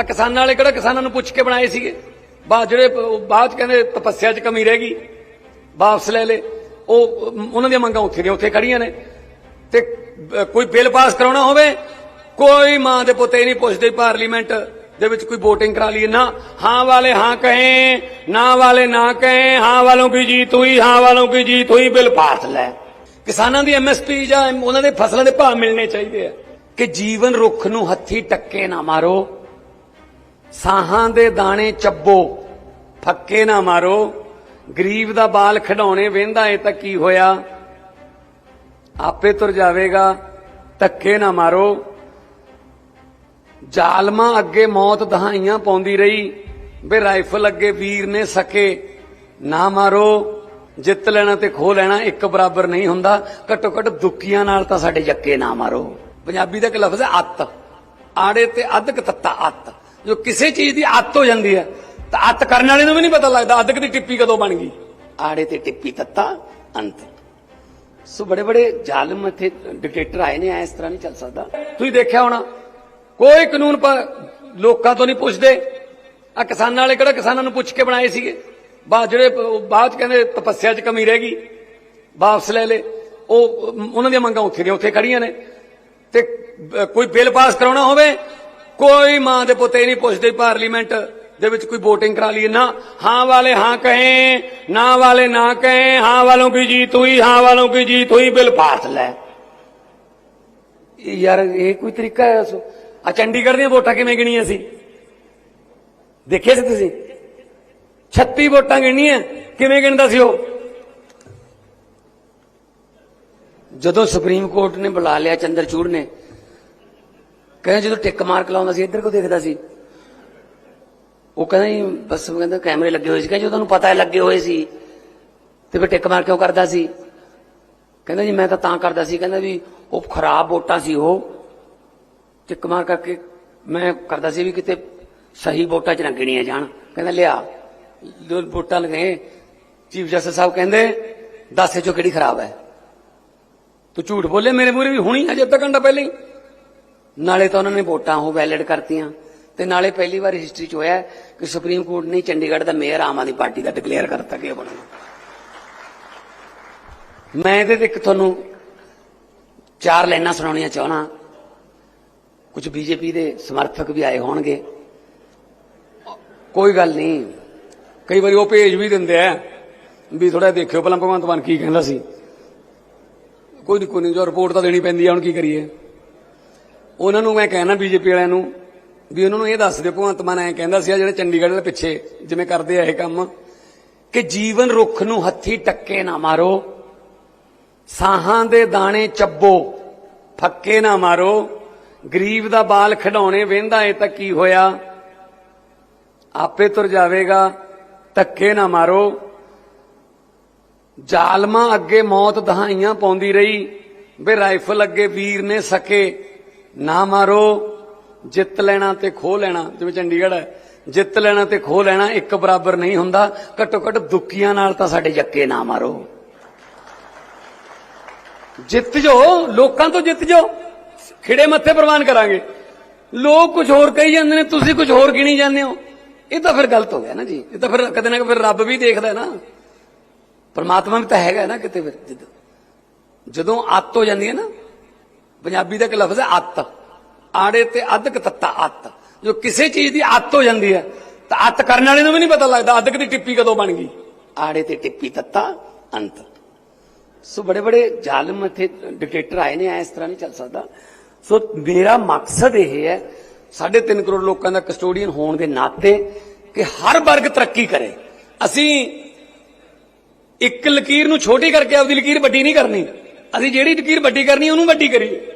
ਆ ਕਿਸਾਨਾਂ ਵਾਲੇ ਕਿਹੜਾ ਕਿਸਾਨਾਂ ਨੂੰ ਪੁੱਛ ਕੇ ਬਣਾਏ ਸੀਗੇ? ਬਾਅਦ ਜਿਹੜੇ ਬਾਅਦ ਚ ਕਹਿੰਦੇ ਤਪੱਸਿਆ 'ਚ ਕਮੀ ਰਹਿ ਗਈ, ਵਾਪਸ ਲੈ ਲੇ ਉਹ, ਉਹਨਾਂ ਦੀਆਂ ਮੰਗਾਂ ਉੱਥੇ ਦੀਆਂ ਉੱਥੇ ਖੜੀਆਂ ਨੇ। ਤੇ ਕੋਈ ਬਿੱਲ ਪਾਸ ਕਰਾਉਣਾ ਹੋਵੇ, ਕੋਈ ਮਾਂ ਦੇ ਪੁੱਤੇ ਨਹੀਂ ਪੁੱਛਦੇ ਪਾਰਲੀਮੈਂਟ ਦੇ ਵਿੱਚ ਕੋਈ VOTING ਕਰਾ ਲਈ ਨਾ ਹਾਂ ਵਾਲੇ ਹਾਂ ਕਹੇ, ਨਾ ਵਾਲੇ ਨਾ ਕਹੇ, ਹਾਂ ਵਾਲੋਂ ਕੀ ਜੀਤ ਹੋਈ ਹਾਂ ਵਾਲੋਂ ਕੀ ਜੀਤ ਹੋਈ ਬਿੱਲ ਪਾਸ ਲੈ। ਕਿਸਾਨਾਂ ਦੀ ਐਮਐਸਪੀ ਜਾਂ ਉਹਨਾਂ ਦੇ ਫਸਲਾਂ ਦੇ ਭਾਅ ਮਿਲਣੇ ਚਾਹੀਦੇ ਆ। ਕਿ ਜੀਵਨ ਰੁੱਖ ਨੂੰ ਹੱਥੀ ਟੱਕੇ ਨਾ ਮਾਰੋ। ਸਾਹਾਂ ਦੇ ਦਾਣੇ ਚੱਬੋ, ਫੱਕੇ ਨਾ ਮਾਰੋ। ਗਰੀਬ ਦਾ ਬਾਲ ਖਡਾਉਣੇ ਵੇਂਦਾ ਏ ਤਾਂ ਕੀ ਹੋਇਆ? ਆਪੇ ਤੁਰ ਜਾਵੇਗਾ, ਧੱਕੇ ਨਾ ਮਾਰੋ। ਜ਼ਾਲਮਾਂ ਅੱਗੇ ਮੌਤ ਦਹਾਈਆਂ ਪਾਉਂਦੀ ਰਹੀ ਵੇ ਰਾਈਫਲ ਅੱਗੇ ਵੀਰ ਨੇ ਸਕੇ, ਨਾ ਮਾਰੋ। ਜਿੱਤ ਲੈਣਾ ਤੇ ਖੋ ਲੈਣਾ ਇੱਕ ਬਰਾਬਰ ਨਹੀਂ ਹੁੰਦਾ। ਘੱਟੋ ਘੱਟ ਦੁੱਕੀਆਂ ਨਾਲ ਤਾਂ ਸਾਡੇ ਜੱਕੇ ਨਾ ਮਾਰੋ। ਪੰਜਾਬੀ ਦਾ ਇੱਕ ਲਫ਼ਜ਼ ਹੈ ਅੱਤ। ਆੜੇ ਤੇ ਅੱਧਕ ਤੱਤਾ ਅੱਤ। ਜੋ ਕਿਸੇ ਚੀਜ਼ ਦੀ ਅੱਤ ਹੋ ਜਾਂਦੀ ਹੈ ਤਾਂ ਅੱਤ ਕਰਨ ਵਾਲੇ ਨੂੰ ਵੀ ਨਹੀਂ ਪਤਾ ਲੱਗਦਾ ਅੱਧਕ ਦੀ ਟਿੱਪੀ ਕਦੋਂ ਬਣ ਗਈ। ਆੜੇ ਤੇ ਟਿੱਪੀ ਤੱਤਾ ਅੰਤ। ਸੋ ਬੜੇ ਬੜੇ ਜ਼ਾਲਮ ਇੱਥੇ ਡਿਕਟੇਟਰ ਆਏ ਨੇ ਐ ਇਸ ਤਰ੍ਹਾਂ ਨਹੀਂ ਚੱਲ ਸਕਦਾ। ਤੁਸੀਂ ਦੇਖਿਆ ਹੋਣਾ ਕੋਈ ਕਾਨੂੰਨ ਪਰ ਲੋਕਾਂ ਤੋਂ ਨਹੀਂ ਪੁੱਛਦੇ। ਆ ਕਿਸਾਨਾਂ ਵਾਲੇ ਕਿਹੜਾ ਕਿਸਾਨਾਂ ਨੂੰ ਪੁੱਛ ਕੇ ਬਣਾਏ ਸੀਗੇ? ਬਾਅਦ ਜਿਹੜੇ ਬਾਅਦ ਕਹਿੰਦੇ ਤਪੱਸਿਆ 'ਚ ਕਮੀ ਰਹਿ ਗਈ ਵਾਪਸ ਲੈ ਲੇ ਉਹ ਉਹਨਾਂ ਦੀਆਂ ਮੰਗਾਂ ਉੱਥੇ ਦੀਆਂ ਉੱਥੇ ਖੜੀਆਂ ਨੇ। ਤੇ ਕੋਈ ਬਿੱਲ ਪਾਸ ਕਰਾਉਣਾ ਹੋਵੇ ਕੋਈ ਮਾਂ ਦੇ ਪੁੱਤੇ ਨਹੀਂ ਪੁੱਛਦੇ ਪਾਰਲੀਮੈਂਟ ਦੇ ਵਿੱਚ ਕੋਈ VOTING ਕਰਾ ਲਈ ਨਾ, ਹਾਂ ਵਾਲੇ ਹਾਂ ਕਹੇ, ਨਾ ਵਾਲੇ ਨਾ ਕਹੇ, ਹਾਂ ਵਾਲੋਂ ਕੀ ਜੀਤ ਹੋਈ ਹਾਂ ਵਾਲੋਂ ਕੀ ਜੀਤ ਹੋਈ ਬਿੱਲ ਪਾਸ ਲੈ। ਯਾਰ, ਇਹ ਕੋਈ ਤਰੀਕਾ ਹੈ ਸੋ ਆ ਚੰਡੀਗੜ੍ਹ ਦੀਆਂ ਵੋਟਾਂ ਕਿਵੇਂ ਗਿਣੀਆਂ ਸੀ? ਦੇਖਿਆ ਸੀ ਤੁਸੀਂ? 36 ਵੋਟਾਂ ਗਿਣੀਆਂ, ਕਿਵੇਂ ਗਿਣਦਾ ਸੀ ਉਹ? ਜਦੋਂ ਸੁਪਰੀਮ ਕੋਰਟ ਨੇ ਬੁਲਾ ਲਿਆ ਚੰਦਰਚੂੜ ਨੇ ਕਹਿੰਦਾ ਜਦੋਂ ਟਿੱਕ ਕੇ ਲਾਉਂਦਾ ਸੀ, ਇੱਧਰ ਕੋ ਦੇਖਦਾ ਸੀ? ਉਹ ਕਹਿੰਦਾ ਜੀ, ਬਸ ਉਹ ਕਹਿੰਦਾ ਕੈਮਰੇ ਲੱਗੇ ਹੋਏ ਸੀ। ਕਹਿੰਦਾ ਜਦੋਂ ਤੁਹਾਨੂੰ ਪਤਾ ਹੈ ਲੱਗੇ ਹੋਏ ਸੀ ਤੇ ਫਿਰ ਟਿੱਕ ਮਾਰ ਕਿਉਂ ਕਰਦਾ ਸੀ? ਕਹਿੰਦਾ ਜੀ, ਮੈਂ ਤਾਂ ਤਾਂ ਕਰਦਾ ਸੀ। ਕਹਿੰਦਾ ਵੀ ਉਹ ਖਰਾਬ ਵੋਟਾਂ ਸੀ ਉਹ। ਟਿੱਕ ਮਾਰ ਕਰਕੇ ਮੈਂ ਕਰਦਾ ਸੀ ਵੀ ਕਿਤੇ ਸਹੀ ਵੋਟਾਂ ਚ ਨਾ ਗਿਣੀਆਂ ਜਾਣ। ਕਹਿੰਦਾ, ਲਿਆ ਦੋ ਵੋਟਾਂ ਲਗੇ, ਚੀਫ ਜਸਟਿਸ ਸਾਹਿਬ ਕਹਿੰਦੇ, ਦੱਸ ਇਹ ਚੋਂ ਕਿਹੜੀ ਖਰਾਬ ਹੈ? ਤੂੰ ਝੂਠ ਬੋਲੇ, ਮੇਰੇ ਮੂਹਰੇ ਵੀ ਹੁਣੀ ਅਜੇ ਅੱਧਾ ਘੰਟਾ ਪਹਿਲਾਂ ਹੀ। ਨਾਲੇ ਤਾਂ ਉਹਨਾਂ ਨੇ ਵੋਟਾਂ ਉਹ ਵੈਲਿਡ ਕਰਤੀਆਂ। ਤੇ ਨਾਲੇ ਪਹਿਲੀ ਵਾਰ ਹਿਸਟਰੀ 'ਚ ਹੋਇਆ ਕਿ ਸੁਪਰੀਮ ਕੋਰਟ ਨੇ ਚੰਡੀਗੜ੍ਹ ਦਾ ਮੇਅਰ ਆਮ ਆਦਮੀ ਪਾਰਟੀ ਦਾ ਡਿਕਲੇਅਰ ਕਰਤਾ ਕਿ ਇਹ ਬਣਨਾ ਮੈਂ ਇਹਦੇ ਤੇ ਇੱਕ ਤੁਹਾਨੂੰ ਚਾਰ ਲਾਈਨਾਂ ਸੁਣਾਉਣੀਆਂ ਚਾਹਣਾ ਕੁਝ ਬੀਜੇਪੀ ਦੇ ਸਮਰਥਕ ਵੀ ਆਏ ਹੋਣਗੇ। ਕੋਈ ਗੱਲ ਨਹੀਂ। ਕਈ ਵਾਰੀ ਉਹ ਭੇਜ ਵੀ ਦਿੰਦੇ ਆ ਵੀ ਥੋੜਾ ਦੇਖਿਓ ਪਹਿਲਾਂ ਭਗਵੰਤ ਮਾਨ ਕੀ ਕਹਿੰਦਾ ਸੀ। ਕੋਈ ਨਹੀਂ ਕੋਈ ਨਹੀਂ, ਜੋ ਰਿਪੋਰਟ ਤਾਂ ਦੇਣੀ ਪੈਂਦੀ ਆ, ਹੁਣ ਕੀ ਕਰੀਏ? ਉਹਨਾਂ ਨੂੰ ਮੈਂ ਕਹਿਣਾ ਬੀਜੇਪੀ ਵਾਲਿਆਂ ਨੂੰ ਵੀ ਉਹਨਾਂ ਨੂੰ ਇਹ ਦੱਸ ਦਿਓ, ਭਗਵੰਤ ਮਾਨ ਐਂ ਕਹਿੰਦਾ ਸੀ ਜਿਹੜੇ ਚੰਡੀਗੜ੍ਹ ਦੇ ਪਿੱਛੇ ਜਿਵੇਂ ਕਰਦੇ ਆ ਇਹ ਕੰਮ, ਕਿ ਜੀਵਨ ਰੁੱਖ ਨੂੰ ਹੱਥੀ ਟੱਕੇ ਨਾ ਮਾਰੋ, ਸਾਹਾਂ ਦੇ ਦਾਣੇ ਚੱਬੋ, ਫੱਕੇ ਨਾ ਮਾਰੋ, ਗਰੀਬ ਦਾ ਬਾਲ ਖਡਾਉਣੇ ਵੇਂਦਾ ਏ ਤਾਂ ਕੀ ਹੋਇਆ? ਆਪੇ ਤੁਰ ਜਾਵੇਗਾ, ਧੱਕੇ ਨਾ ਮਾਰੋ। ਜ਼ਾਲਮਾਂ ਅੱਗੇ ਮੌਤ ਦਹਾਈਆਂ ਪਾਉਂਦੀ ਰਹੀ, ਵੇ ਰਾਈਫਲ ਅੱਗੇ ਵੀਰ ਨੇ ਸਕੇ। ਨਾ ਮਾਰੋ, ਜਿੱਤ ਲੈਣਾ ਤੇ ਖੋ ਲੈਣਾ ਜਿਵੇਂ ਚੰਡੀਗੜ੍ਹ ਹੈ, ਜਿੱਤ ਲੈਣਾ ਤੇ ਖੋ ਲੈਣਾ ਇੱਕ ਬਰਾਬਰ ਨਹੀਂ ਹੁੰਦਾ, ਘੱਟੋ ਘੱਟ ਦੁੱਕੀਆਂ ਨਾਲ ਤਾਂ ਸਾਡੇ ਜੱਕੇ ਨਾ ਮਾਰੋ। ਜਿੱਤ ਜੋ, ਲੋਕਾਂ ਤੋਂ ਜਿੱਤ ਜੋ, ਖਿੜੇ ਮੱਥੇ ਪ੍ਰਵਾਨ ਕਰਾਂਗੇ। ਲੋਕ ਕੁਝ ਹੋਰ ਕਹੀ ਜਾਂਦੇ ਨੇ, ਤੁਸੀਂ ਕੁਝ ਹੋਰ ਗਿਣੀ ਜਾਂਦੇ ਹੋ। ਇਹ ਤਾਂ ਫਿਰ ਗਲਤ ਹੋ ਗਿਆ ਨਾ ਜੀ। ਇਹ ਤਾਂ ਫਿਰ ਕਦੇ ਨਾ ਕਦੇ ਫਿਰ ਰੱਬ ਵੀ ਦੇਖਦਾ ਨਾ। ਪਰਮਾਤਮਾ ਵੀ ਤਾਂ ਹੈਗਾ ਨਾ ਕਿਤੇ ਫਿਰ, ਜਦੋਂ ਜਦੋਂ ਅੱਤ ਹੋ ਜਾਂਦੀ ਹੈ ਨਾ ਪੰਜਾਬੀ ਦਾ ਇੱਕ ਲਫ਼ਜ਼ ਹੈ ਅੱਤ। ਆੜੇ ਤੇ ਅੱਧਕ ਤੱਤਾ ਅੱਤ। ਜੋ ਕਿਸੇ ਚੀਜ਼ ਦੀ ਅੱਤ ਹੋ ਜਾਂਦੀ ਹੈ, ਤਾਂ ਅੱਤ ਕਰਨ ਵਾਲੇ ਨੂੰ ਵੀ ਨਹੀਂ ਪਤਾ ਲੱਗਦਾ ਅੱਧਕ ਦੀ ਟਿੱਪੀ ਕਦੋਂ ਬਣ ਗਈ। ਆੜੇ ਤੇ ਟਿੱਪੀ ਤੱਤਾ ਅੰਤ। ਸੋ ਬੜੇ ਬੜੇ ਜ਼ਾਲਮ ਇੱਥੇ ਡਿਕਟੇਟਰ ਆਏ ਨੇ, ਐ ਇਸ ਤਰ੍ਹਾਂ ਨਹੀਂ ਚੱਲ ਸਕਦਾ। ਸੋ ਮੇਰਾ ਮਕਸਦ ਇਹ ਹੈ, ਸਾਢੇ ਤਿੰਨ ਕਰੋੜ ਲੋਕਾਂ ਦਾ ਕਸਟੋਡੀਅਨ ਹੋਣ ਦੇ ਨਾਤੇ ਕਿ ਹਰ ਵਰਗ ਤਰੱਕੀ ਕਰੇ। ਅਸੀਂ ਇੱਕ ਲਕੀਰ ਨੂੰ ਛੋਟੀ ਕਰਕੇ ਆਪਦੀ ਲਕੀਰ ਵੱਡੀ ਨਹੀਂ ਕਰਨੀ। ਅਸੀਂ ਜਿਹੜੀ ਲਕੀਰ ਵੱਡੀ ਕਰਨੀ, ਉਹਨੂੰ ਵੱਡੀ ਕਰੀਏ।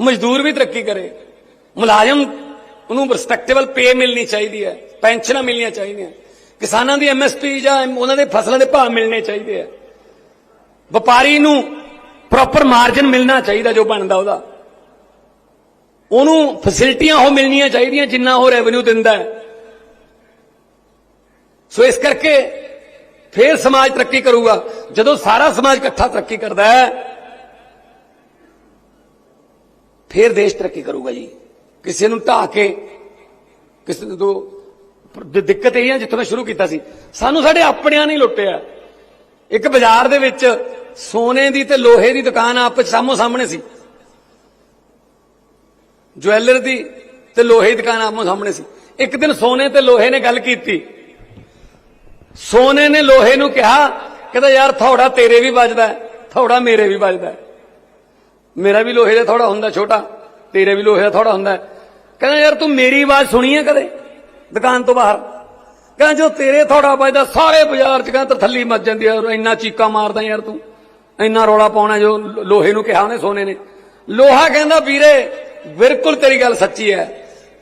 ਮਜ਼ਦੂਰ ਵੀ ਤਰੱਕੀ ਕਰੇ। ਮੁਲਾਜ਼ਮ, ਉਹਨੂੰ ਰਿਸਪੈਕਟੇਬਲ ਪੇ ਮਿਲਣੀ ਚਾਹੀਦੀ ਹੈ। ਪੈਨਸ਼ਨਾਂ ਮਿਲਣੀਆਂ ਚਾਹੀਦੀਆਂ। ਕਿਸਾਨਾਂ ਦੀ ਐਮਐਸਪੀ ਜਾਂ ਉਹਨਾਂ ਦੇ ਫਸਲਾਂ ਦੇ ਭਾਅ ਮਿਲਣੇ ਚਾਹੀਦੇ ਆ ਵਪਾਰੀ ਨੂੰ ਪ੍ਰੋਪਰ ਮਾਰਜਨ ਮਿਲਣਾ ਚਾਹੀਦਾ ਜੋ ਬਣਦਾ ਉਹਦਾ। ਉਹਨੂੰ ਫੈਸਿਲਿਟੀਆਂ ਉਹ ਮਿਲਣੀਆਂ ਚਾਹੀਦੀਆਂ ਜਿੰਨਾ ਉਹ ਰੈਵਨਿਊ ਦਿੰਦਾ ਸੋ ਇਸ ਕਰਕੇ ਫੇਰ ਸਮਾਜ ਤਰੱਕੀ ਕਰੂਗਾ। ਜਦੋਂ ਸਾਰਾ ਸਮਾਜ ਇਕੱਠਾ ਤਰੱਕੀ ਕਰਦਾ ਹੈ, ਫੇਰ ਦੇਸ਼ ਤਰੱਕੀ ਕਰੂਗਾ ਜੀ। ਕਿਸੇ ਨੂੰ ਢਾ ਕੇ, ਕਿਸੇ ਨੂੰ ਤੋਂ ਦਿੱਕਤ ਇਹ ਹੈ ਜਿੱਥੋਂ ਮੈਂ ਸ਼ੁਰੂ ਕੀਤਾ ਸੀ। ਸਾਨੂੰ ਸਾਡੇ ਆਪਣਿਆਂ ਨੇ ਲੁੱਟਿਆ। ਇੱਕ ਬਾਜ਼ਾਰ ਦੇ ਵਿੱਚ ਸੋਨੇ ਦੀ ਤੇ ਲੋਹੇ ਦੀ ਦੁਕਾਨ ਆਪਸ 'ਚ ਸਾਹਮੋ ਸਾਹਮਣੇ ਸੀ। ਜੁਐਲਰ ਦੀ ਤੇ ਲੋਹੇ ਦੀ ਦੁਕਾਨ ਆਪੋ ਸਾਹਮਣੇ ਸੀ। ਇੱਕ ਦਿਨ ਸੋਨੇ ਤੇ ਲੋਹੇ ਨੇ ਗੱਲ ਕੀਤੀ। ਸੋਨੇ ਨੇ ਲੋਹੇ ਨੂੰ ਕਿਹਾ, ਕਹਿੰਦਾ, ਯਾਰ, ਥੋੜਾ ਤੇਰੇ ਵੀ ਵੱਜਦਾ ਥੋੜਾ ਮੇਰੇ ਵੀ ਵੱਜਦਾ ਮੇਰਾ ਵੀ ਲੋਹੇ ਦਾ ਥੋੜਾ ਹੁੰਦਾ ਛੋਟਾ, ਤੇਰੇ ਵੀ ਲੋਹੇ ਦਾ ਥੋੜਾ ਹੁੰਦਾ ਕਹਿੰਦਾ, ਯਾਰ, ਤੂੰ ਮੇਰੀ ਆਵਾਜ਼ ਸੁਣੀ ਹੈ ਕਦੇ, ਦੁਕਾਨ ਤੋਂ ਬਾਹਰ? ਕਹਿੰਦਾ, ਜੋ ਤੇਰੇ ਥੋੜਾ ਵੱਜਦਾ, ਸਾਰੇ ਬਾਜ਼ਾਰ ਚ ਕਹਿੰਦਾ ਥੱਲੀ ਮੱਚ ਜਾਂਦੀ ਹੈ ਇੰਨਾ ਚੀਕਾ ਮਾਰਦਾ ਯਾਰ ਤੂੰ, ਇੰਨਾ ਰੋਲਾ ਪਾਉਣਾ ਜੋ ਲੋਹੇ ਨੂੰ ਕਿਹਾ ਉਹਨੇ ਸੋਨੇ ਨੇ। ਲੋਹਾ ਕਹਿੰਦਾ, ਵੀਰੇ, ਬਿਲਕੁਲ ਤੇਰੀ ਗੱਲ ਸੱਚੀ ਹੈ,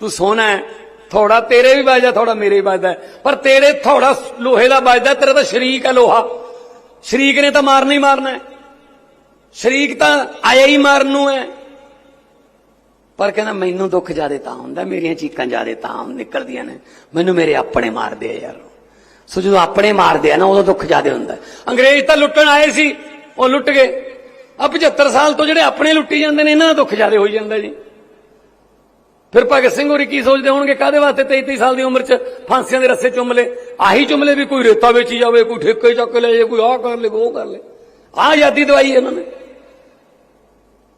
ਤੂੰ ਸੋਨਾ ਹੈ ਥੋੜਾ ਤੇਰੇ ਵੀ ਵੱਜਦਾ, ਥੋੜਾ ਮੇਰੇ ਵੀ ਵੱਜਦਾ। ਪਰ ਤੇਰੇ ਥੋੜਾ ਲੋਹੇ ਦਾ ਵੱਜਦਾ, ਤੇਰਾ ਤਾਂ ਸ਼ਰੀਕ ਹੈ ਲੋਹਾ। ਸ਼ਰੀਕ ਨੇ ਤਾਂ ਮਾਰਨਾ ਹੀ ਮਾਰਨਾ ਹੈ। ਸ਼ਰੀਕ ਤਾਂ ਆਇਆ ਹੀ ਮਾਰਨ ਨੂੰ ਹੈ। ਪਰ ਕਹਿੰਦਾ, ਮੈਨੂੰ ਦੁੱਖ ਜ਼ਿਆਦਾ ਤਾਂ ਹੁੰਦਾ, ਮੇਰੀਆਂ ਚੀਕਾਂ ਜ਼ਿਆਦਾ ਤਾਂ ਨਿਕਲਦੀਆਂ ਨੇ। ਮੈਨੂੰ ਮੇਰੇ ਆਪਣੇ ਮਾਰਦੇ ਆ ਯਾਰ। ਸੋ ਜਦੋਂ ਆਪਣੇ ਮਾਰਦੇ ਆ ਨਾ, ਉਦੋਂ ਦੁੱਖ ਜ਼ਿਆਦਾ ਹੁੰਦਾ ਅੰਗਰੇਜ਼ ਤਾਂ ਲੁੱਟਣ ਆਏ ਸੀ, ਉਹ ਲੁੱਟ ਗਏ। ਆ 75 ਸਾਲ ਤੋਂ ਜਿਹੜੇ ਆਪਣੇ ਲੁੱਟੀ ਜਾਂਦੇ ਨੇ, ਇਹਨਾਂ ਦਾ ਦੁੱਖ ਜ਼ਿਆਦਾ ਹੋਈ ਜਾਂਦਾ ਜੀ। ਫਿਰ ਭਗਤ ਸਿੰਘ ਹੋਰੀ ਕੀ ਸੋਚਦੇ ਹੋਣਗੇ? ਕਾਦੇ ਵਾਸਤੇ 33 ਸਾਲ ਦੀ ਉਮਰ 'ਚ ਫਾਂਸੀਆਂ ਦੇ ਰੱਸੇ ਚੁੰਮ ਲਏ? ਆਹੀ ਚੁੰਮਲੇ ਵੀ ਕੋਈ ਰੇਤਾ ਵੇਚੀ ਜਾਵੇ, ਕੋਈ ਠੇਕੇ ਚੱਕ ਲੈ ਜੇ ਕੋਈ ਆਹ ਕਰ ਲੇ ਉਹ ਕਰ ਲੇ ਆਹ ਆਜ਼ਾਦੀ ਦਵਾਈ ਇਹਨਾਂ ਨੇ।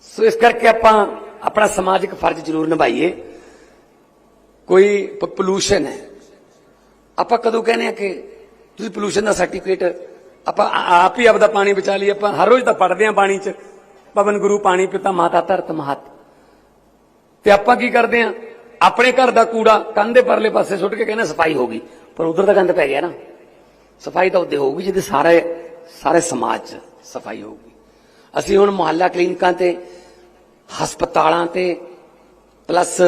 ਸੋ ਇਸ ਕਰਕੇ ਆਪਾਂ ਆਪਣਾ ਸਮਾਜਿਕ ਫਰਜ਼ ਜ਼ਰੂਰ ਨਿਭਾਈਏ। ਕੋਈ ਪੋਲੂਸ਼ਨ ਹੈ। ਆਪਾਂ ਕਦੋਂ ਕਹਿੰਦੇ ਆ ਕਿ ਤੁਸੀਂ ਪੋਲੂਸ਼ਨ ਦਾ ਸਰਟੀਫਿਕੇਟ ਆਪਾਂ ਆਪ ਹੀ ਆਪਦਾ ਪਾਣੀ ਬਚਾ ਲਈ ਆਪਾਂ ਹਰ ਰੋਜ਼ ਤਾਂ ਪੜਦੇ ਆ ਪਾਣੀ 'ਚ। ਪਵਨ ਗੁਰੂ, ਪਾਣੀ ਪਿਤਾ, ਮਾਤਾ, ਧਰਤ, ਮਹਤ। ਤੇ ਆਪਾਂ ਕੀ ਕਰਦੇ ਆ? ਆਪਣੇ ਘਰ ਦਾ ਕੂੜਾ ਕੰਧ ਦੇ ਪਰਲੇ ਪਾਸੇ ਸੁੱਟ ਕੇ ਕਹਿੰਦੇ ਸਫ਼ਾਈ ਹੋ ਗਈ। ਪਰ ਉਧਰ ਤਾਂ ਗੰਦ ਪੈ ਗਿਆ ਨਾ। ਸਫ਼ਾਈ ਤਾਂ ਉਹਦੇ ਹੋਊਗੀ ਜਿਹਦੇ ਸਾਰੇ ਸਾਰੇ ਸਮਾਜ 'ਚ ਸਫ਼ਾਈ ਹੋਊਗੀ। ਅਸੀਂ ਹੁਣ ਮੁਹੱਲਾ ਕਲੀਨਿਕਾਂ ਤੇ, ਹਸਪਤਾਲਾਂ ਤੇ, ਪਲੱਸ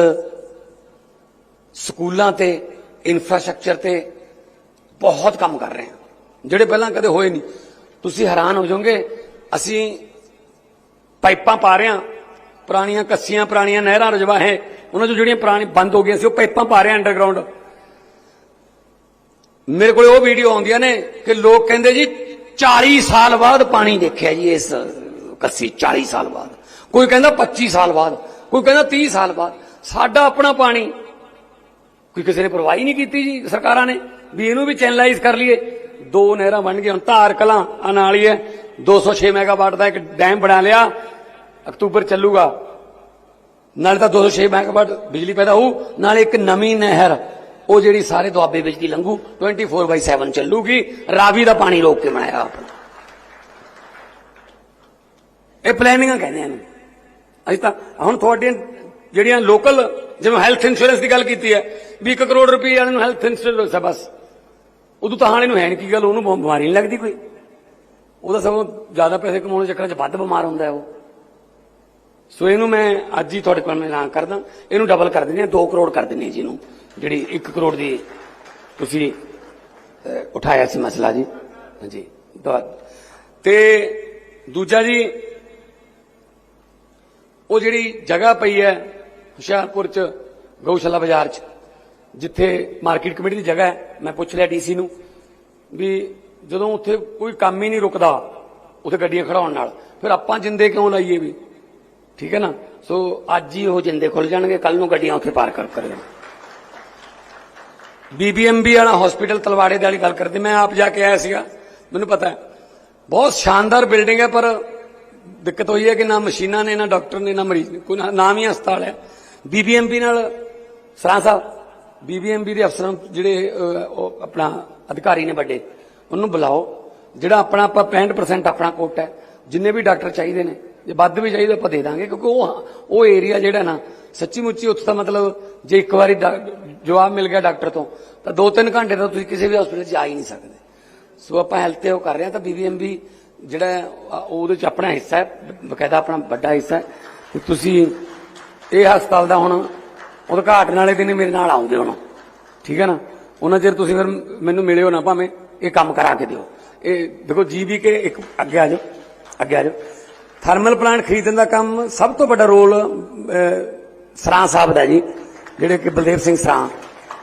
ਸਕੂਲਾਂ ਤੇ, ਇਨਫਰਾਸਟ੍ਰਕਚਰ ਤੇ ਬਹੁਤ ਕੰਮ ਕਰ ਰਹੇ ਹਾਂ। ਜਿਹੜੇ ਪਹਿਲਾਂ ਕਦੇ ਹੋਏ ਨਹੀਂ। ਤੁਸੀਂ ਹੈਰਾਨ ਹੋ ਜਾਓਗੇ, ਅਸੀਂ ਪਾਈਪਾਂ ਪਾ ਰਹੇ ਹਾਂ। ਪੁਰਾਣੀਆਂ ਕੱਸੀਆਂ, ਪੁਰਾਣੀਆਂ ਨਹਿਰਾਂ ਰਜਵਾਹੇ ਉਹਨਾਂ ਚੋਂ ਜਿਹੜੀਆਂ ਪੁਰਾਣੀ ਬੰਦ ਹੋ ਗਈਆਂ ਸੀ, ਉਹ ਪਾਈਪਾਂ ਪਾ ਰਹੇ ਹਾਂ ਅੰਡਰਗਰਾਉਂਡ ਮੇਰੇ ਕੋਲ ਉਹ ਵੀਡੀਓ ਆਉਂਦੀਆਂ ਨੇ ਕਿ ਲੋਕ ਕਹਿੰਦੇ ਜੀ 40 ਸਾਲ ਬਾਅਦ ਪਾਣੀ ਦੇਖਿਆ ਜੀ ਇਸ ਕੱਸੀ 40 ਸਾਲ ਬਾਅਦ। ਕੋਈ ਕਹਿੰਦਾ 25 ਸਾਲ ਬਾਅਦ, ਕੋਈ ਕਹਿੰਦਾ 30 ਸਾਲ ਬਾਅਦ। ਸਾਡਾ ਆਪਣਾ ਪਾਣੀ। ਕੋਈ ਕਿਸੇ ਨੇ ਪਰਵਾਹ ਨਹੀਂ ਕੀਤੀ ਜੀ ਸਰਕਾਰਾਂ ਨੇ ਵੀ ਇਹਨੂੰ ਵੀ ਚੈਨਲਾਈਜ਼ ਕਰ ਲਈਏ। ਦੋ ਨਹਿਰਾਂ ਬਣ ਗਈਆਂ, ਹੁਣ ਧਾਰ ਕਲਾਂ ਆ ਨਾਲ ਹੀ ਹੈ। 206 ਮੈਗਾਵਾਟ ਦਾ ਇੱਕ ਡੈਮ ਬਣਾ ਲਿਆ। ਅਕਤੂਬਰ ਚੱਲੂਗਾ। ਨਾਲੇ ਤਾਂ 206 ਮੈਗਾਵਾਟ ਬਿਜਲੀ ਪੈਦਾ ਹੋਊ, ਨਾਲੇ ਇੱਕ ਨਵੀਂ ਨਹਿਰ, ਉਹ ਜਿਹੜੀ ਸਾਰੇ ਦੁਆਬੇ ਵਿੱਚ ਦੀ ਲੰਘੂ 24/7 ਚੱਲੂਗੀ। ਰਾਵੀ ਦਾ ਪਾਣੀ ਰੋਕ ਕੇ ਬਣਾਇਆ ਆਪਣਾ। ਇਹ ਪਲੈਨਿੰਗਾਂ ਕਹਿੰਦੇ ਨੇ ਅਸੀਂ ਤਾਂ ਹੁਣ ਤੁਹਾਡੀਆਂ ਜਿਹੜੀਆਂ ਲੋਕਲ ਜਿਵੇਂ ਹੈਲਥ ਇੰਸ਼ੋਰੈਂਸ ਦੀ ਗੱਲ ਕੀਤੀ ਹੈ, ਵੀ 1 ਕਰੋੜ ਰੁਪਏ ਵਾਲੇ ਨੂੰ ਹੈਲਥ ਇੰਸ਼ੋਰੈਂਸ ਹੈ ਬਸ। ਉਦੋਂ ਤਾਂ ਹਾਲੇ ਨੂੰ ਹੈ ਨਹੀਂ ਕੀ ਗੱਲ, ਉਹਨੂੰ ਬਿਮਾਰੀ ਨਹੀਂ ਲੱਗਦੀ ਕੋਈ। ਉਹਦਾ ਸਗੋਂ ਜ਼ਿਆਦਾ ਪੈਸੇ ਕਮਾਉਣ ਦੇ ਚੱਕਰਾਂ 'ਚ ਵੱਧ ਬਿਮਾਰ ਹੁੰਦਾ ਹੈ ਉਹ। ਸੋ ਇਹਨੂੰ ਮੈਂ ਅੱਜ ਹੀ ਤੁਹਾਡੇ ਕੋਲ ਐਲਾਨ ਕਰਦਾ। ਇਹਨੂੰ ਡਬਲ ਕਰ ਦਿੰਦੇ ਆ 2 ਕਰੋੜ ਕਰ ਦਿੰਦੇ ਆ ਜੀ ਇਹਨੂੰ। ਜਿਹੜੀ 1 ਕਰੋੜ ਦੀ ਤੁਸੀਂ ਉਠਾਇਆ ਸੀ ਮਸਲਾ ਜੀ। ਹਾਂਜੀ ਦੁਆ- ਤੇ ਦੂਜਾ ਜੀ, ਉਹ ਜਿਹੜੀ ਜਗ੍ਹਾ ਪਈ ਹੈ ਹੁਸ਼ਿਆਰਪੁਰ ਚ, ਗਊਸ਼ਾਲਾ ਬਾਜ਼ਾਰ ਚ, ਜਿੱਥੇ ਮਾਰਕੀਟ ਕਮੇਟੀ ਦੀ ਜਗ੍ਹਾ ਹੈ, ਮੈਂ ਪੁੱਛ ਲਿਆ ਡੀਸੀ ਨੂੰ ਵੀ ਜਦੋਂ ਉੱਥੇ ਕੋਈ ਕੰਮ ਹੀ ਨਹੀਂ ਰੁਕਦਾ, ਉੱਥੇ ਗੱਡੀਆਂ ਖੜਾਉਣ ਨਾਲ, ਫਿਰ ਆਪਾਂ ਜਿੰਦੇ ਕਿਉਂ ਲਾਈਏ ਵੀ? ਠੀਕ ਹੈ ਨਾ? ਸੋ ਅੱਜ ਹੀ ਉਹ ਜਿੰਦੇ ਖੁੱਲ ਜਾਣਗੇ ਕੱਲ ਨੂੰ ਗੱਡੀਆਂ ਉੱਥੇ ਪਾਰ ਕਰ ਕਰੇ ਬੀਬੀਐਮਬੀ ਵਾਲਾ ਹਸਪੀਟਲ ਤਲਵਾੜੇ ਦੇ ਵਾਲੀ ਗੱਲ ਕਰਦੇ। ਮੈਂ ਆਪ ਜਾ ਕੇ ਆਇਆ ਸੀਗਾ। ਮੈਨੂੰ ਪਤਾ ਹੈ। ਬਹੁਤ ਸ਼ਾਨਦਾਰ ਬਿਲਡਿੰਗ ਹੈ, ਪਰ ਦਿੱਕਤ ਹੋਈ ਹੈ ਕਿ ਨਾ ਮਸ਼ੀਨਾਂ ਨੇ, ਨਾ ਡਾਕਟਰ ਨੇ, ਨਾ ਮਰੀਜ਼ ਨੇ। ਕੋਈ ਨਾ- ਨਾਮ ਹੀ ਹਸਪਤਾਲ ਹੈ। ਬੀਬੀਐਮਬੀ ਨਾਲ ਸਰਾਂ ਸਾਹਿਬ ਬੀਬੀਐਮਬੀ ਦੇ ਅਫਸਰਾਂ ਜਿਹੜੇ ਉਹ ਆਪਣਾ ਅਧਿਕਾਰੀ ਨੇ ਵੱਡੇ, ਉਹਨੂੰ ਬੁਲਾਓ। ਜਿਹੜਾ ਆਪਣਾ ਆਪਾਂ 65% ਆਪਣਾ ਕੋਟ ਹੈ। ਜਿੰਨੇ ਵੀ ਡਾਕਟਰ ਚਾਹੀਦੇ ਨੇ। ਜੇ ਵੱਧ ਵੀ ਚਾਹੀਦਾ ਆਪਾਂ ਦੇ ਦਾਂਗੇ, ਕਿਉਂਕਿ ਉਹ ਉਹ ਏਰੀਆ ਜਿਹੜਾ ਨਾ ਸੱਚੀ ਮੁੱਚੀ ਉੱਥੇ ਤਾਂ ਮਤਲਬ ਜੇ ਇੱਕ ਵਾਰੀ ਜਵਾਬ ਮਿਲ ਗਿਆ ਡਾਕਟਰ ਤੋਂ, ਤਾਂ 2-3 ਘੰਟੇ ਤਾਂ ਤੁਸੀਂ ਕਿਸੇ ਵੀ ਹਸਪੀਟਲ 'ਚ ਜਾ ਹੀ ਨਹੀਂ ਸਕਦੇ। ਸੋ ਆਪਾਂ ਹੈਲਥ ਤੇ ਉਹ ਕਰ ਰਹੇ ਹਾਂ, ਤਾਂ ਬੀਬੀਐਮਬੀ ਜਿਹੜਾ ਉਹਦੇ ਚ ਆਪਣਾ ਹਿੱਸਾ ਹੈ, ਬਕਾਇਦਾ ਆਪਣਾ ਵੱਡਾ ਹਿੱਸਾ ਹੈ। ਤੇ ਤੁਸੀਂ ਇਹ ਹਸਪਤਾਲ ਦਾ ਹੁਣ ਉਦਘਾਟਨ ਵਾਲੇ ਦਿਨ ਮੇਰੇ ਨਾਲ ਆਉਂਦੇ ਹੁਣ, ਠੀਕ ਹੈ ਨਾ? ਉਹਨਾਂ ਚਿਰ ਤੁਸੀਂ ਫਿਰ ਮੈਨੂੰ ਮਿਲਿਓ ਨਾ ਭਾਵੇਂ, ਇਹ ਕੰਮ ਕਰਾ ਕੇ ਦਿਓ। ਇਹ ਦੇਖੋ ਜੀਬੀ ਕੇ ਇੱਕ ਅੱਗੇ ਆ ਜਾਓ, ਅੱਗੇ ਆ ਜਾਓ। ਥਰਮਲ ਪਲਾਂਟ ਖਰੀਦਣ ਦਾ ਕੰਮ ਸਭ ਤੋਂ ਵੱਡਾ ਰੋਲ ਸਰਾਂ ਸਾਹਿਬ ਦਾ ਜੀ, ਜਿਹੜੇ ਕਿ ਬਲਦੇਵ ਸਿੰਘ ਸਰਾਂ,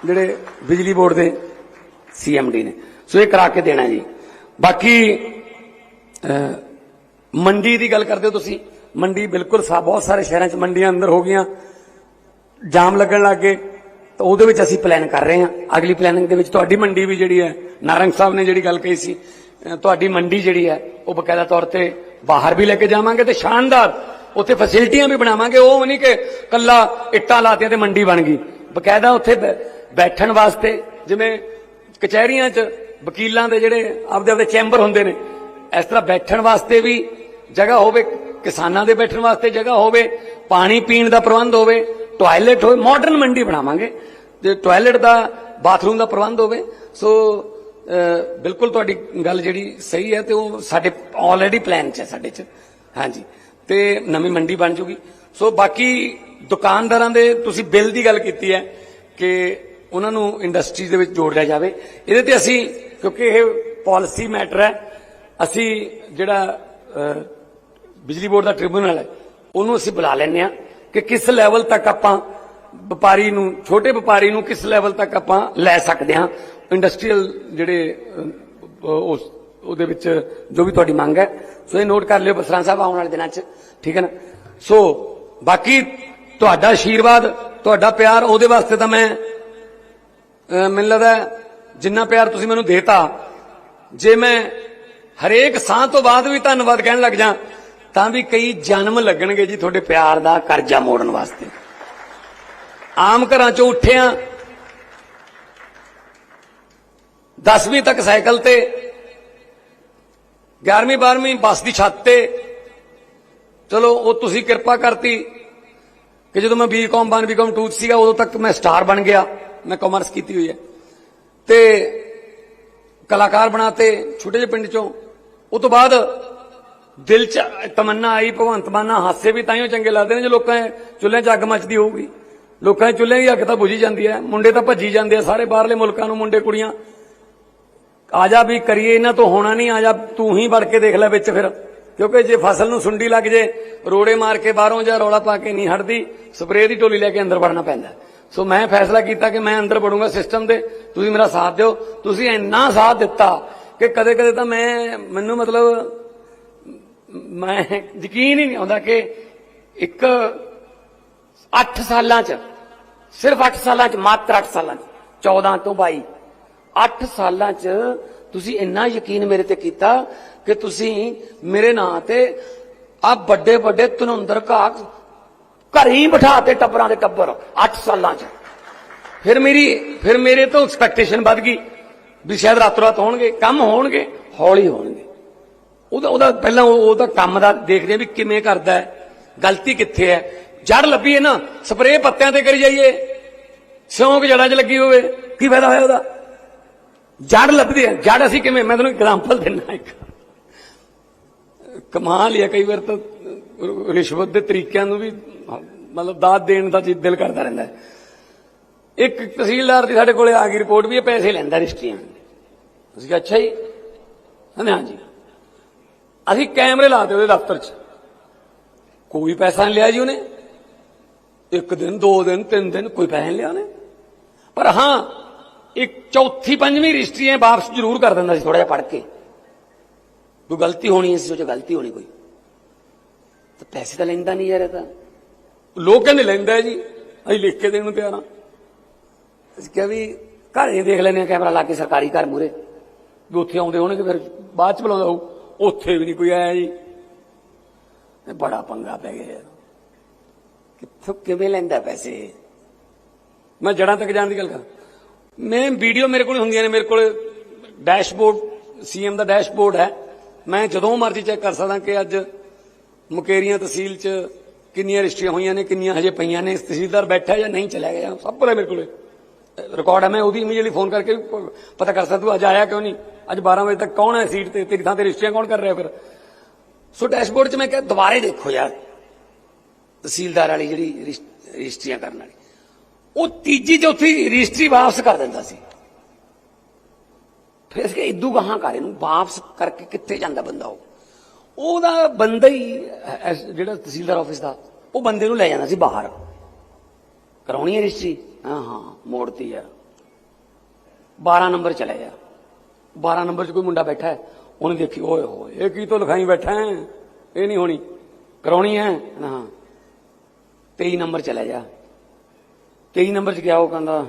ਜਿਹੜੇ ਬਿਜਲੀ ਬੋਰਡ ਦੇ ਸੀਐਮਡੀ ਨੇ। ਸੋ ਇਹ ਕਰਾ ਕੇ ਦੇਣਾ ਜੀ। ਬਾਕੀ ਮੰਡੀ ਦੀ ਗੱਲ ਕਰਦੇ ਹੋ ਤੁਸੀਂ, ਮੰਡੀ ਬਿਲਕੁਲ ਸਾ, ਬਹੁਤ ਸਾਰੇ ਸ਼ਹਿਰਾਂ 'ਚ ਮੰਡੀਆਂ ਅੰਦਰ ਹੋ ਗਈਆਂ। ਜਾਮ ਲੱਗਣ ਲੱਗ ਗਏ, ਤਾਂ ਉਹਦੇ ਵਿੱਚ ਅਸੀਂ ਪਲਾਨ ਕਰ ਰਹੇ ਹਾਂ। ਅਗਲੀ ਪਲੈਨਿੰਗ ਦੇ ਵਿੱਚ ਤੁਹਾਡੀ ਮੰਡੀ ਵੀ ਜਿਹੜੀ ਹੈ, ਨਾਰੰਗ ਸਾਹਿਬ ਨੇ ਜਿਹੜੀ ਗੱਲ ਕਹੀ ਸੀ ਤੁਹਾਡੀ ਮੰਡੀ ਜਿਹੜੀ ਹੈ, ਉਹ ਬਕਾਇਦਾ ਤੌਰ ਤੇ ਬਾਹਰ ਵੀ ਲੈ ਕੇ ਜਾਵਾਂਗੇ ਤੇ ਸ਼ਾਨਦਾਰ ਉੱਥੇ ਫੈਸਿਲਿਟੀਆਂ ਵੀ ਬਣਾਵਾਂਗੇ। ਉਹ ਨਹੀਂ ਕਿ ਕੱਲਾ ਇੱਟਾਂ ਲਾਤੀਆਂ ਤੇ ਮੰਡੀ ਬਣ ਗਈ। ਬਕਾਇਦਾ ਉੱਥੇ ਬੈ- ਬੈਠਣ ਵਾਸਤੇ ਜਿਵੇਂ ਕਚਹਿਰੀਆਂ 'ਚ ਵਕੀਲਾਂ ਦੇ ਜਿਹੜੇ ਆਪਦੇ ਆਪਦੇ ਚੈਂਬਰ ਹੁੰਦੇ ਨੇ, ਇਸ ਤਰ੍ਹਾਂ ਬੈਠਣ ਵਾਸਤੇ ਵੀ ਜਗ੍ਹਾ ਹੋਵੇ, ਕਿਸਾਨਾਂ ਦੇ ਬੈਠਣ ਵਾਸਤੇ ਜਗ੍ਹਾ ਹੋਵੇ, ਪਾਣੀ ਪੀਣ ਦਾ ਪ੍ਰਬੰਧ ਹੋਵੇ ਟਾਇਲਟ ਹੋਵੇ ਮਾਡਰਨ ਮੰਡੀ ਬਣਾਵਾਂਗੇ। ਤੇ ਟਾਇਲਟ ਦਾ ਬਾਥਰੂਮ ਦਾ ਪ੍ਰਬੰਧ ਹੋਵੇ, ਸੋ ਬਿਲਕੁਲ ਤੁਹਾਡੀ ਗੱਲ ਜਿਹੜੀ ਸਹੀ ਹੈ ਤੇ ਉਹ ਸਾਡੇ ਆਲਰੇਡੀ ਪਲਾਨ 'ਚ ਹੈ ਸਾਡੇ 'ਚ। ਹਾਂਜੀ। ਤੇ ਨਵੀਂ ਮੰਡੀ ਬਣ ਜੂਗੀ। ਸੋ ਬਾਕੀ ਦੁਕਾਨਦਾਰਾਂ ਦੇ ਤੁਸੀਂ ਬਿੱਲ ਦੀ ਗੱਲ ਕੀਤੀ ਹੈ ਕਿ ਉਹਨਾਂ ਨੂੰ ਇੰਡਸਟਰੀ ਦੇ ਵਿੱਚ ਜੋੜਿਆ ਜਾਵੇ। ਇਹਦੇ ਤੇ ਅਸੀਂ, ਕਿਉਂਕਿ ਇਹ ਪਾਲਿਸੀ ਮੈਟਰ ਹੈ, ਅਸੀਂ ਜਿਹੜਾ ਬਿਜਲੀ ਬੋਰਡ ਦਾ ਟ੍ਰਿਬਿਊਨਲ ਹੈ, ਉਹਨੂੰ ਅਸੀਂ ਬੁਲਾ ਲੈਂਦੇ ਆ ਕਿ ਕਿਸ ਲੈਵਲ ਤੱਕ ਆਪਾਂ ਵਪਾਰੀ ਨੂੰ, ਛੋਟੇ ਵਪਾਰੀ ਨੂੰ ਕਿਸ ਲੈਵਲ ਤੱਕ ਆਪਾਂ ਲੈ ਸਕਦੇ ਹਾਂ। ਇੰਡਸਟਰੀਅਲ ਜਿਹੜੇ ਉਸ, ਉਹਦੇ ਵਿੱਚ ਜੋ ਵੀ ਤੁਹਾਡੀ ਮੰਗ ਹੈ, ਸੋ ਇਹ ਨੋਟ ਕਰ ਲਿਓ ਬਸਰਾਂ ਸਾਹਿਬ ਆਉਣ ਵਾਲੇ ਦਿਨਾਂ 'ਚ, ਠੀਕ ਹੈ ਨਾ? ਸੋ, ਬਾਕੀ ਤੁਹਾਡਾ ਆਸ਼ੀਰਵਾਦ ਤੁਹਾਡਾ ਪਿਆਰ, ਉਹਦੇ ਵਾਸਤੇ ਤਾਂ ਮੈਂ ਮੈਨੂੰ ਲੱਗਦਾ ਜਿੰਨਾ ਪਿਆਰ ਤੁਸੀਂ ਮੈਨੂੰ ਦੇਤਾ, ਜੇ ਮੈਂ ਹਰੇਕ ਸਾਹ ਤੋਂ ਬਾਅਦ ਵੀ ਧੰਨਵਾਦ ਕਹਿਣ ਲੱਗ ਜਾ, ਤਾਂ ਵੀ ਕਈ ਜਨਮ ਲੱਗਣਗੇ ਜੀ ਤੁਹਾਡੇ ਪਿਆਰ ਦਾ ਕਰਜ਼ਾ ਮੋੜਨ ਵਾਸਤੇ। ਆਮ ਘਰਾਂ ਚੋਂ ਉੱਠਿਆ 10ਵੀਂ ਤੱਕ ਸਾਈਕਲ ਤੇ 11ਵੀਂ 12ਵੀਂ ਬੱਸ ਦੀ ਛੱਤ ਤੇ। ਚਲੋ, ਉਹ ਤੁਸੀਂ ਕਿਰਪਾ ਕਰਤੀ ਕਿ ਜਦੋਂ ਮੈਂ ਬੀਕਾਮ ਬਨ ਬੀਕਾਮ 2 ਸੀਗਾ, ਉਦੋਂ ਤੱਕ ਮੈਂ ਸਟਾਰ ਬਣ ਗਿਆ। ਮੈਂ ਕਾਮਰਸ ਕੀਤੀ ਹੋਈ ਹੈ। ਤੇ ਕਲਾਕਾਰ ਬਣਾਤੇ ਛੋਟੇ ਜਿਹੇ ਪਿੰਡ ਚੋਂ। ਉਸ ਤੋਂ ਬਾਅਦ ਦਿਲ ਚ ਤਮੰਨਾ ਆਈ, ਭਗਵੰਤ ਮਾਨਾ ਹਾਸੇ ਵੀ ਤਾਈਓ ਚੰਗੇ ਲੱਗਦੇ ਨੇ, ਜੇ ਲੋਕਾਂ ਦੇ ਚੁੱਲ੍ਹੇ 'ਚ ਅੱਗ ਮੱਚਦੀ ਹੋਊਗੀ। ਲੋਕਾਂ ਦੇ ਚੁੱਲ੍ਹੇ ਦੀ ਅੱਗ ਤਾਂ ਬੁਝੀ ਜਾਂਦੀ ਹੈ। ਮੁੰਡੇ ਤਾਂ ਭੱਜੀ ਜਾਂਦੇ ਆ, ਸਾਰੇ ਬਾਹਰਲੇ ਮੁਲਕਾਂ ਨੂੰ, ਮੁੰਡੇ ਕੁੜੀਆਂ। ਆ ਜਾ ਵੀ ਕਰੀਏ ਇਹਨਾਂ ਤੋਂ ਹੋਣਾ ਨਹੀਂ ਆ ਜਾ ਤੂੰ ਹੀ ਵੜ ਕੇ ਦੇਖ ਲੈ ਵਿੱਚ ਫਿਰ। ਕਿਉਂਕਿ ਜੇ ਫਸਲ ਨੂੰ ਸੁੰਡੀ ਲੱਗ ਜੇ, ਰੋੜੇ ਮਾਰ ਕੇ ਬਾਹਰੋਂ ਜਾਂ ਰੌਲਾ ਪਾ ਕੇ ਨਹੀਂ ਹਟਦੀ, ਸਪਰੇਅ ਦੀ ਟੋਲੀ ਲੈ ਕੇ ਅੰਦਰ ਵੜਨਾ ਪੈਂਦਾ। ਸੋ ਮੈਂ ਫੈਸਲਾ ਕੀਤਾ ਕਿ ਮੈਂ ਅੰਦਰ ਵੜੂੰਗਾ ਸਿਸਟਮ ਦੇ। ਤੁਸੀਂ ਮੇਰਾ ਸਾਥ ਦਿਓ। ਤੁਸੀਂ ਇੰਨਾ ਸਾਥ ਦਿੱਤਾ ਕਿ ਕਦੇ ਕਦੇ ਤਾਂ ਮੈਂ, ਮੈਨੂੰ ਮਤਲਬ, ਮੈਂ ਯਕੀਨ ਹੀ ਨਹੀਂ ਆਉਂਦਾ ਕਿ ਇੱਕ 8 ਸਾਲਾਂ ਚ, ਸਿਰਫ 8 ਸਾਲਾਂ ਚ, ਮਾਤਰ 8 ਸਾਲਾਂ ਚ 14 ਤੋਂ 22 8 ਸਾਲਾਂ ਚ ਤੁਸੀਂ ਇੰਨਾ ਯਕੀਨ ਮੇਰੇ ਤੇ ਕੀਤਾ ਕਿ ਤੁਸੀਂ ਮੇਰੇ ਨਾਂ ਤੇ ਆ ਵੱਡੇ ਵੱਡੇ ਤਨੁੰਦਰ ਘਾਹ ਘਰ ਹੀ ਬਿਠਾ ਤੇ ਟੱਬਰਾਂ ਦੇ ਟੱਬਰ 8 ਸਾਲਾਂ ਚ। ਫਿਰ ਮੇਰੀ, ਫਿਰ ਮੇਰੇ ਤੋਂ ਐਕਸਪੈਕਟੇਸ਼ਨ ਵੱਧ ਗਈ ਵੀ ਸ਼ਾਇਦ ਰਾਤੋਂ ਰਾਤ ਹੋਣਗੇ, ਕੰਮ ਹੋਣਗੇ, ਹੌਲੀ ਹੋਣਗੇ। ਉਹਦਾ ਉਹਦਾ ਪਹਿਲਾਂ ਉਹਦਾ ਕੰਮ ਦਾ ਦੇਖਦੇ ਆ ਵੀ ਕਿਵੇਂ ਕਰਦਾ ਹੈ, ਗਲਤੀ ਕਿੱਥੇ ਹੈ। ਜੜ ਲੱਭੀਏ ਨਾ, ਸਪਰੇਅ ਪੱਤਿਆਂ ਤੇ ਕਰੀ ਜਾਈਏ। ਸਿਉਂਕ ਜੜਾਂ 'ਚ ਲੱਗੀ ਹੋਵੇ, ਕੀ ਫਾਇਦਾ ਹੋਇਆ ਉਹਦਾ? ਜੜ ਲੱਭਦੀ ਹੈ ਜੜ ਅਸੀਂ ਕਿਵੇਂ? ਮੈਂ ਤੁਹਾਨੂੰ ਐਗਜ਼ਾਮਪਲ ਦਿੰਦਾ ਇੱਕ। ਕਮਾਲ ਹੀ ਹੈ ਕਈ ਵਾਰ ਤਾਂ ਰਿਸ਼ਵਤ ਦੇ ਤਰੀਕਿਆਂ ਨੂੰ ਵੀ, ਮਤਲਬ ਦਾਤ ਦੇਣ ਦਾ ਜੀ ਦਿਲ ਕਰਦਾ ਰਹਿੰਦਾ ਇੱਕ ਤਹਿਸੀਲਦਾਰ ਦੀ ਸਾਡੇ ਕੋਲੇ ਆ ਗਈ ਰਿਪੋਰਟ ਵੀ ਇਹ ਪੈਸੇ ਲੈਂਦਾ ਰਿਸ਼ਤੀਆਂ ਅਸੀਂ ਕਿਹਾ, ਅੱਛਾ ਜੀ। ਕਹਿੰਦੇ ਹਾਂ ਜੀ ਅਸੀਂ ਕੈਮਰੇ ਲਾਤੇ ਉਹਦੇ ਦਫ਼ਤਰ 'ਚ। ਕੋਈ ਪੈਸਾ ਨਹੀਂ ਲਿਆ ਜੀ ਉਹਨੇ। ਇੱਕ ਦਿਨ, ਦੋ ਦਿਨ, ਤਿੰਨ ਦਿਨ ਕੋਈ ਪੈਸਾ ਨਹੀਂ ਲਿਆ ਉਹਨੇ। ਪਰ ਹਾਂ ਇੱਕ ਚੌਥੀ ਪੰਜਵੀਂ ਰਜਿਸਟਰੀਆਂ ਵਾਪਸ ਜ਼ਰੂਰ ਕਰ ਦਿੰਦਾ ਸੀ ਥੋੜਾ ਜਿਹਾ ਪੜ ਕੇ। ਕੋਈ ਗਲਤੀ ਹੋਣੀ ਹੈ ਸੀ ਉਹ ਗਲਤੀ ਹੋਣੀ ਕੋਈ। ਤਾਂ ਪੈਸੇ ਤਾਂ ਲੈਂਦਾ ਨਹੀਂ ਯਾਰ ਇਹ ਤਾਂ। ਲੋਕ ਕਹਿੰਦੇ ਲੈਂਦਾ ਜੀ, ਅਸੀਂ ਲਿਖ ਕੇ ਦੇਣ ਨੂੰ ਤਿਆਰ ਹਾਂ। ਅਸੀਂ ਕਿਹਾ ਵੀ ਘਰ ਹੀ ਦੇਖ ਲੈਂਦੇ ਆ ਕੈਮਰਾ ਲਾ ਕੇ ਸਰਕਾਰੀ ਘਰ ਮੂਰੇ ਵੀ ਉੱਥੇ ਆਉਂਦੇ ਹੋਣਗੇ, ਫਿਰ ਬਾਅਦ ਚ ਬੁਲਾਉਂਦਾ ਹੋਊ। ਉੱਥੇ ਵੀ ਨਹੀਂ ਕੋਈ ਆਇਆ ਜੀ। ਬੜਾ ਪੰਗਾ ਪੈ ਗਿਆ ਯਾਰ। ਕਿੱਥੋਂ ਕਿਵੇਂ ਲੈਂਦਾ ਪੈਸੇ ਮੈਂ ਜੜਾਂ ਤੱਕ ਜਾਣ ਦੀ ਗੱਲ ਕਰ। ਮੈਂ ਵੀਡੀਓ ਮੇਰੇ ਕੋਲ ਹੁੰਦੀਆਂ ਨੇ, ਮੇਰੇ ਕੋਲ ਡੈਸ਼ਬੋਰਡ ਸੀਐਮ ਦਾ ਡੈਸ਼ਬੋਰਡ ਹੈ। ਮੈਂ ਜਦੋਂ ਮਰਜ਼ੀ ਚੈੱਕ ਕਰ ਸਕਦਾ ਕਿ ਅੱਜ ਮੁਕੇਰੀਆਂ ਤਹਿਸੀਲ 'ਚ ਕਿੰਨੀਆਂ ਰਜਿਸਟਰੀਆਂ ਹੋਈਆਂ ਨੇ, ਕਿੰਨੀਆਂ ਹਜੇ ਪਈਆਂ ਨੇ, ਤਹਿਸੀਲਦਾਰ ਬੈਠਾ ਜਾਂ ਨਹੀਂ ਚਲਾ ਗਿਆ, ਸਭ ਪਤਾ ਮੇਰੇ ਕੋਲੇ। ਰਿਕਾਰਡ ਹੈ, ਮੈਂ ਉਹਦੀ ਇਮੀਡੀਏਟਲੀ ਫੋਨ ਕਰਕੇ ਪਤਾ ਕਰ ਸਕਦਾ ਤੂੰ ਅੱਜ ਆਇਆ ਕਿਉਂ ਨਹੀਂ? ਅੱਜ 12 ਵਜੇ ਤੱਕ ਕੌਣ ਹੈ ਸੀਟ ਤੇ? ਤੇਰੀ ਥਾਂ ਤੇ ਰਜਿਸਟਰੀਆਂ ਕੌਣ ਕਰ ਰਿਹਾ ਫਿਰ? ਸੋ ਡੈਸ਼ਬੋਰਡ 'ਚ ਮੈਂ ਕਿਹਾ, ਦੁਬਾਰੇ ਦੇਖੋ ਯਾਰ, ਤਹਿਸੀਲਦਾਰ ਵਾਲੀ ਜਿਹੜੀ ਰਜਿਸ- ਰਜਿਸਟਰੀਆਂ ਕਰਨ ਵਾਲੀ। ਉਹ ਤੀਜੀ ਚੌਥੀ ਰਜਿਸਟਰੀ ਵਾਪਸ ਕਰ ਦਿੰਦਾ ਸੀ। ਫਿਰ ਅਸੀਂ ਕਿਹਾ, ਇਦੂ ਗਾਹਾਂ ਕਰ ਇਹਨੂੰ ਵਾਪਸ ਕਰਕੇ ਕਿੱਥੇ ਜਾਂਦਾ ਬੰਦਾ ਉਹ? ਉਹਦਾ ਬੰਦਾ ਹੀ ਜਿਹੜਾ ਤਹਿਸੀਲਦਾਰ ਆਫਿਸ ਦਾ, ਉਹ ਬੰਦੇ ਨੂੰ ਲੈ ਜਾਂਦਾ ਸੀ ਬਾਹਰ। ਕਰਾਉਣੀ ਹੈ ਰਜਿਸਟਰੀ? ਹਾਂ ਹਾਂ, ਮੋੜਤੀ ਆ 12 ਨੰਬਰ ਚਲੇ ਜਾ 12 ਨੰਬਰ 'ਚ ਕੋਈ ਮੁੰਡਾ ਬੈਠਾ ਹੈ। ਉਹਨੇ ਦੇਖੀ, ਓਏ ਹੋਏ, ਇਹ ਕੀ ਤੋਂ ਲਿਖਾਈ ਬੈਠਾ ਹੈ? ਇਹ ਨਹੀਂ ਹੋਣੀ। ਕਰਾਉਣੀ ਹੈ? ਹਾਂ। 23 ਨੰਬਰ ਚਲੇ ਜਾ 23 ਨੰਬਰ 'ਚ ਗਿਆ ਉਹ ਕਹਿੰਦਾ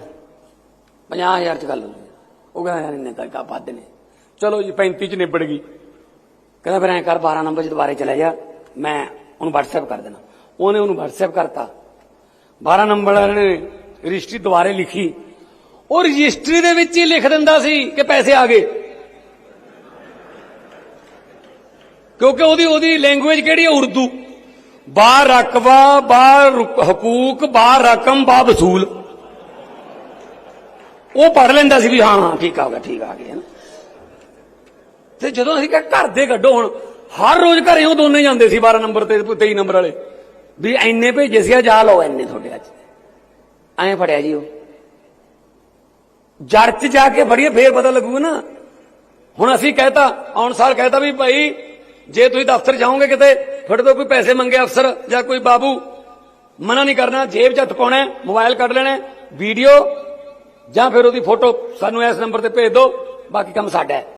50000 'ਚ ਗੱਲ ਹੋ ਗਈ ਉਹ ਕਹਿੰਦਾ, ਯਾਰ ਇੰਨੇ ਤਾਂ ਵੱਧ ਨੇ। ਚਲੋ ਜੀ 35 'ਚ ਨਿਬੜ ਗਈ। ਕਹਿੰਦਾ, ਫਿਰ ਐਂ ਕਰ 12 ਨੰਬਰ 'ਚ ਦੁਬਾਰੇ ਚਲੇ ਜਾ। ਮੈਂ ਉਹਨੂੰ WhatsApp ਕਰ ਦੇਣਾ। ਉਹਨੇ ਉਹਨੂੰ WhatsApp ਕਰਤਾ। 12 ਨੰਬਰ ਵਾਲੇ ਨੇ ਰਜਿਸਟਰੀ ਦੁਬਾਰੇ ਲਿਖੀ। ਉਹ ਰਜਿਸਟਰੀ ਦੇ ਵਿੱਚ ਹੀ ਲਿਖ ਦਿੰਦਾ ਸੀ ਕਿ ਪੈਸੇ ਆ ਗਏ। ਕਿਉਂਕਿ ਉਹਦੀ ਉਹਦੀ ਲੈਂਗੁਏਜ ਕਿਹੜੀ ਹੈ ਉਰਦੂ। ਬਾ ਰਕਬਾ ਬਾ ਰੁਕ- ਹਕੂਕ ਬਾ ਰਕਮ ਬਾ ਵਸੂਲ। ਉਹ ਪੜ ਲੈਂਦਾ ਸੀ ਵੀ ਹਾਂ ਹਾਂ, ਠੀਕ ਆ ਗਿਆ, ਠੀਕ ਆ ਗਿਆ ਤੇ ਜਦੋਂ ਅਸੀਂ ਕਿਹਾ ਘਰ ਦੇ ਕੱਢੋ ਹੁਣ, ਹਰ ਰੋਜ਼ ਘਰੇ ਉਹ ਦੋਨੇ ਜਾਂਦੇ ਸੀ 12 ਨੰਬਰ ਤੇ 23 ਨੰਬਰ ਵਾਲੇ। ਵੀ ਐਨੇ ਭੇਜੇ ਸੀ, ਆ ਜਾ ਲਓ ਐਨੇ ਤੁਹਾਡੇ ਅੱਜ। ਐਂ ਫੜਿਆ ਜੀ ਉਹ। ਜੜ ਚ ਜਾ ਕੇ ਫੜੀਏ, ਫੇਰ ਪਤਾ ਲੱਗੂਗਾ ਨਾ। ਹੁਣ ਅਸੀਂ ਕਹਿਤਾ, ਆਉਣ ਸਾਲ ਕਹਿਤਾ ਵੀ ਭਾਈ, ਜੇ ਤੁਸੀਂ ਦਫ਼ਤਰ ਜਾਓਗੇ ਕਿਤੇ ਤੁਹਾਡੇ ਤੋਂ ਕੋਈ ਪੈਸੇ ਮੰਗੇ ਅਫਸਰ ਜਾਂ ਕੋਈ ਬਾਬੂ? ਮਨਾ ਨਹੀਂ ਕਰਨਾ ਜੇਬ 'ਚ ਹੱਥ ਪਾਉਣਾ ਹੈ, ਮੋਬਾਈਲ ਕੱਢ ਲੈਣਾ ਵੀਡੀਓ ਜਾਂ ਫਿਰ ਉਹਦੀ ਫੋਟੋ ਸਾਨੂੰ ਇਸ ਨੰਬਰ ਤੇ ਭੇਜ ਦਿਓ ਬਾਕੀ ਕੰਮ ਸਾਡਾ ਹੈ।